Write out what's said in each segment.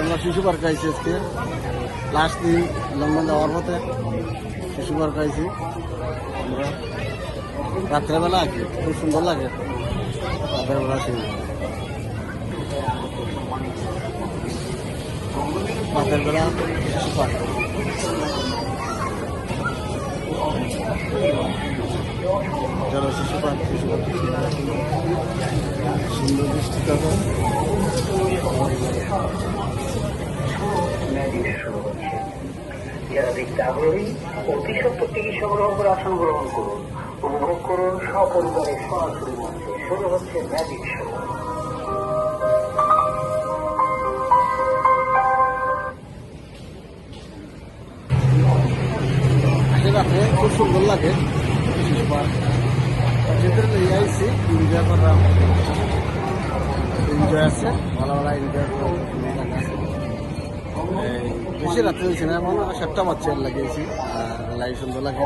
আমরা শিশু পার্ক আইছি আজকে। লাস্ট দিন লন্ডন যাওয়ার পথে শিশু পার্ক আইছি আমরা। রাত্রেবেলা আঁকি খুব সুন্দর লাগে। রাত্রেবেলা আসি রাতের বেলা শিশু পার্ক শিশু সুন্দর দৃষ্টি হচ্ছে যারা সংগ্রহ করে আসন গ্রহণ করুন। উপভোগ করুন সপরিবারে সরাসরি মঞ্চে শুরু হচ্ছে ম্যাজিক শো আসলে খুব সুন্দর লাগে। যেতে নিয়ে আইসি এনজয় করা এনজয় আছে। ভালো ভালো এনজয় বেশি রাত্রে হয়েছে না এমন সাতটা বাচ্চা লাগিয়েছি লাইট সুন্দর লাগে।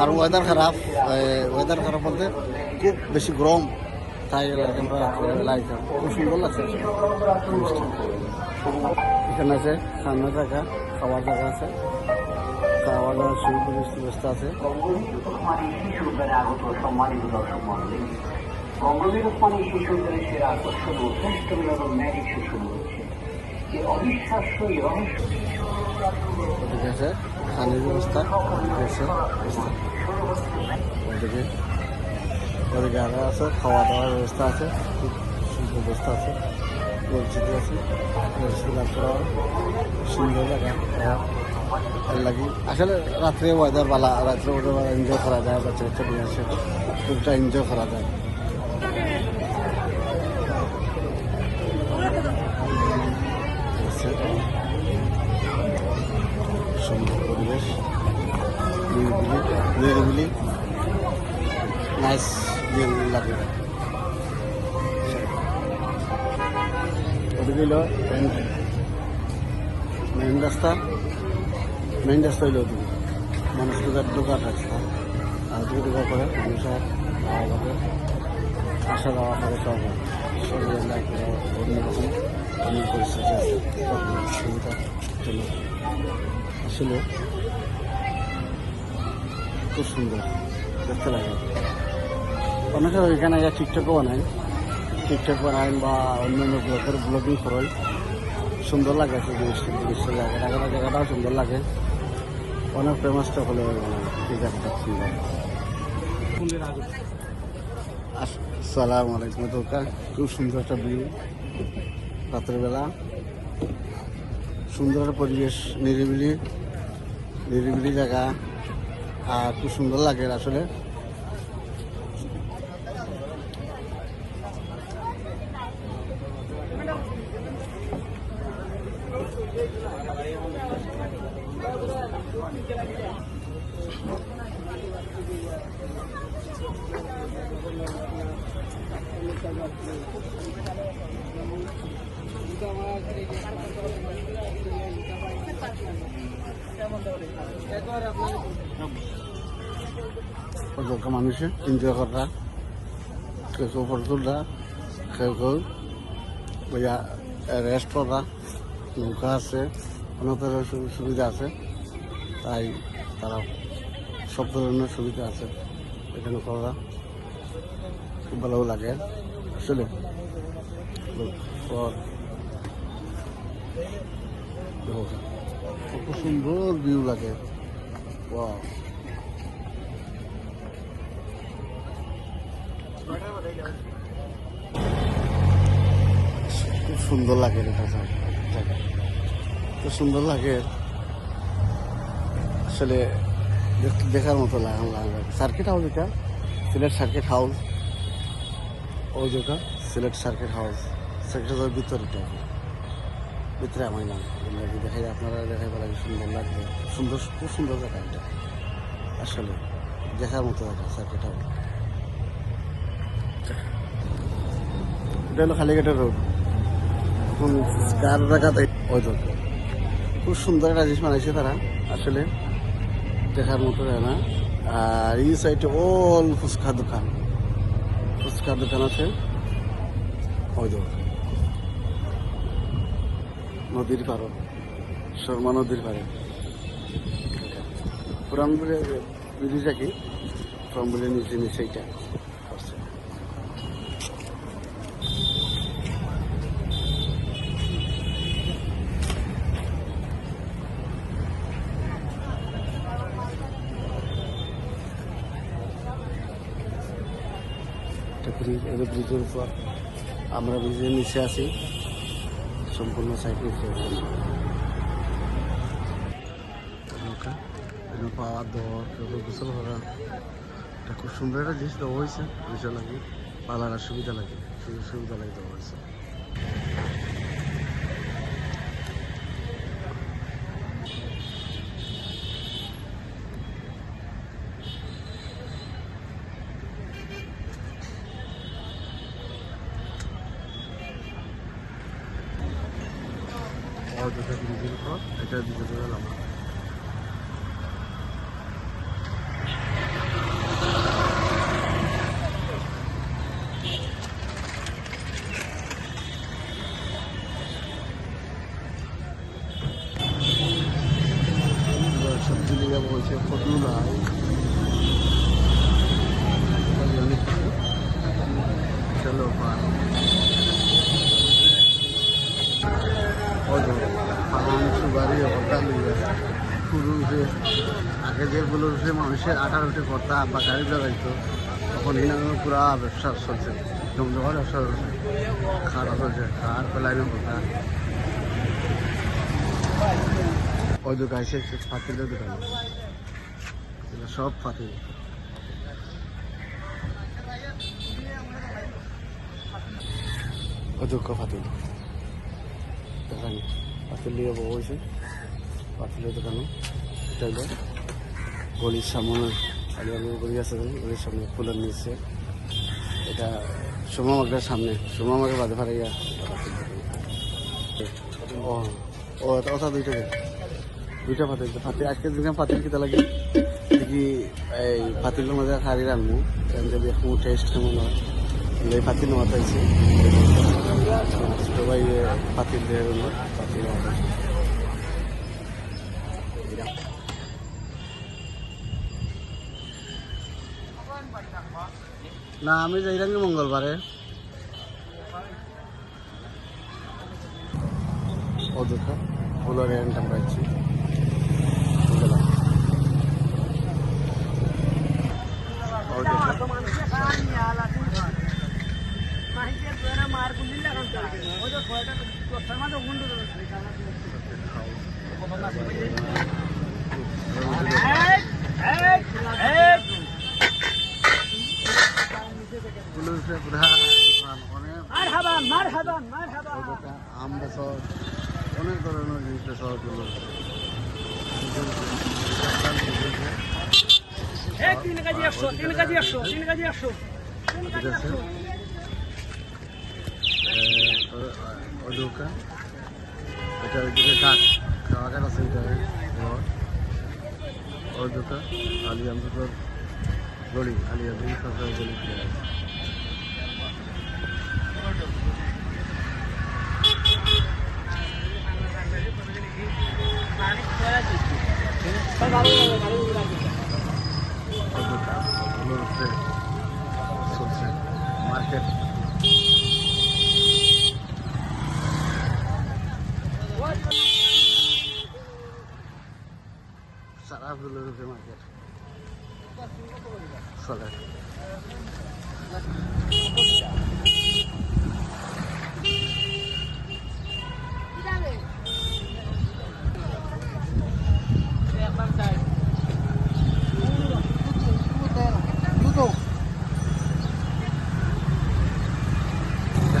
আর ওয়েদার খারাপ ওয়েদার খারাপ বলতে খুব বেশি গরম, তাই আমরা রাত্রেবেলা খুব সুন্দর লাগছে। এখানে আছে খাওয়ার জায়গা খাওয়ার জায়গা আছে। খাওয়া দাওয়ার সুব্যবস্থা আছে। শিশু শিশু সেরা আকর্ষণ ও শ্রেষ্ঠ ম্যাজিক শো খানের ব্যবস্থা আছে খাওয়া দাওয়ার ব্যবস্থা আছে খুব সুন্দর ব্যবস্থা আছে আছে সুন্দর জায়গা ভালো লাগে আসলে রাত্রে ওয়েদার ভালো রাত্রে ওয়েদার এনজয় করা যায় বাচ্চা বাচ্চা নিয়ে আসে খুবটা এনজয় করা যায় নিরিবিলি নাইস নিরিবিলি লাগে ওদিকে হলো মেইন রাস্তা মেইন রাস্তা হইল ওদিকে মানুষ ঢোকার ঢোকার রাস্তা আর ওদিকে ঢোকার পরে মানুষের যাওয়া যাবে আসা যাওয়া করে সব শরীরের লাগে অন্যরকম অনেক পরিস্থিতি আছে তখন সুবিধা জন্য আসলে খুব সুন্দর, দেখতে লাগে। অনেকে গিয়ে টিকটকও বানায় টিকটক বানায় বা অন্যান্য ব্লগের ব্লগিং করেন সুন্দর লাগে সেই জিনিসটা জিনিসটা জায়গাটা, জায়গাটাও সুন্দর লাগে। অনেক ফেমাস তো হলে এই জায়গাটা সুন্দর। আসসালামু আলাইকুম দোকান খুব সুন্দর একটা ভিউ রাতের বেলা সুন্দর পরিবেশ, নিরিবিলি নিরিবিলি জায়গা। আর খুব সুন্দর লাগে আসলে। দরকার মানুষে এনজয় করা কেউ কেউ ফটো তোলা কেউ কেউ রেস্ট করা নৌকা আছে অনেক সুবিধা আছে তাই তারা সব ধরনের সুবিধা আছে এখানে করা খুব ভালো লাগে আসলে পর কত সুন্দর ভিউ লাগে। খুব সুন্দর লাগে এটা খুব সুন্দর লাগে। আসলে দেখার মতো লাগে লাগে। সার্কিট হাউস এটা। সিলেট সার্কিট হাউস ওই জায়গা। সিলেট সার্কিট হাউস সার্কিট হাউসের ভিতরে এটা। ভিতরে আমার না আমরা দেখাই, আপনারা দেখাই বলা সুন্দর লাগবে সুন্দর, খুব সুন্দর জায়গা এটা আসলে দেখার মতো জায়গা এটা হলো খালিঘাটের রোড। এখন কার জায়গাতে ওই রোড। খুব সুন্দর একটা জিনিস বানাইছে তারা, আসলে দেখার মতো যায় না। আর এই সাইডে অল ফুচকা দোকান। ফুচকা দোকান আছে। ওই দোকান নদীর পাড়, শর্মা নদীর পাড়ে। পুরান ব্রিজ কি পুরান ব্রিজের নিচে নিচে এইটা আমরা ব্রিজের নিচে আছি। সম্পূর্ণ সাইকেল পাওয়া দর গোসল করা এটা খুব সুন্দর একটা জিনিস দেওয়া হয়েছে। লাগে। পালার সুবিধা লাগে। সুযোগ সুবিধা লাগে দেওয়া হয়েছে। অযোধ্যা ব্রিজের পর এটা দিকে গেলাম সবজি লিগা বলছে ফটো নাই চলো পার ফার্ম সুগারি হরতাল পুরো উঠে আগে যেগুলো উঠে মানুষের উঠে করতা বা গাড়ি লাগাইতো তখন এনার পুরা ব্যবসা চলছে। জমজমার ব্যবসা চলছে। খাওয়া চলছে খাওয়ার পেলায় কথা ওই দোকান এসে ফাতিলের দোকান। সব ফাতিল। অযোগ্য ফাতিল। দোকান পাতিল নিয়ে বউ হয়েছে। পাতিলের দোকানে। এটা হলো গলির সামনে আলু আলু গলি আছে গলির সামনে ফুলের নিচে। এটা সোমা মার্কেটের সামনে, সোমা মার্কেট বাদে ফারাইয়া ও ও ওটা দুইটা। দুইটা পাতিল পাতিল আজকে দিন পাতিল কিতা লাগে? দেখি, এই পাতিলের মধ্যে খারি রাখব যদি এখন টেস্ট কেমন হয়। এই পাতিল চাইছি সবাই পাতিল দিয়ে পাতিল নেওয়া না আমি যাইলাম মঙ্গলবারে। ও দেখো রেন্ট আমরা ফুলের পুরা দোকান অনেক আম বেসর অনেক ধরনের জিনিস বেসর তিন কেজি একশো তিন কেজি একশো তিন কেজি একশো তিন ঠিক কেজি আছে। একশো। ওই দোকান এটা ওইদিকে গাছ খাওয়া গাছ আছে এটা ওই দোকান আলিয়ামপুর গলি গলি।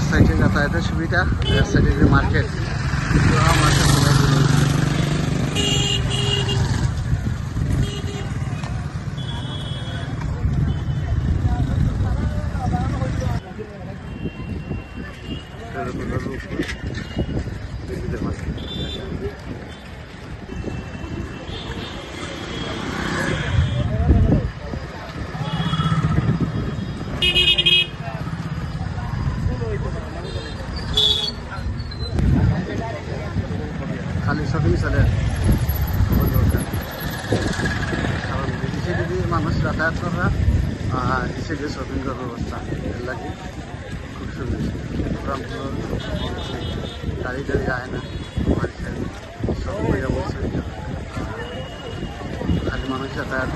সাইডে যাতায়াতের সুবিধা? সাইডে মার্কেট মার্কেট নারকেলের উপর দিতে পারে খালি শপিং চলে কারণ মানুষ যাতায়াত করা হিসেবে শপিং করার ব্যবস্থা। লাগে। টাড়ি আয় না মানুষের সব জায়গা বসে খালি মানুষ যাতায়াত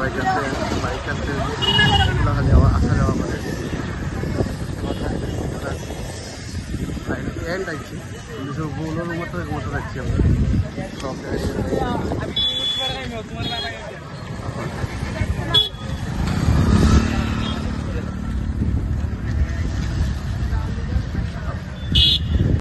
বাইক আছে বাইক আছে এগুলো খালি আসা যাওয়া করে এন্ড আইছি কিন্তু মতো রাখছি আমরা সব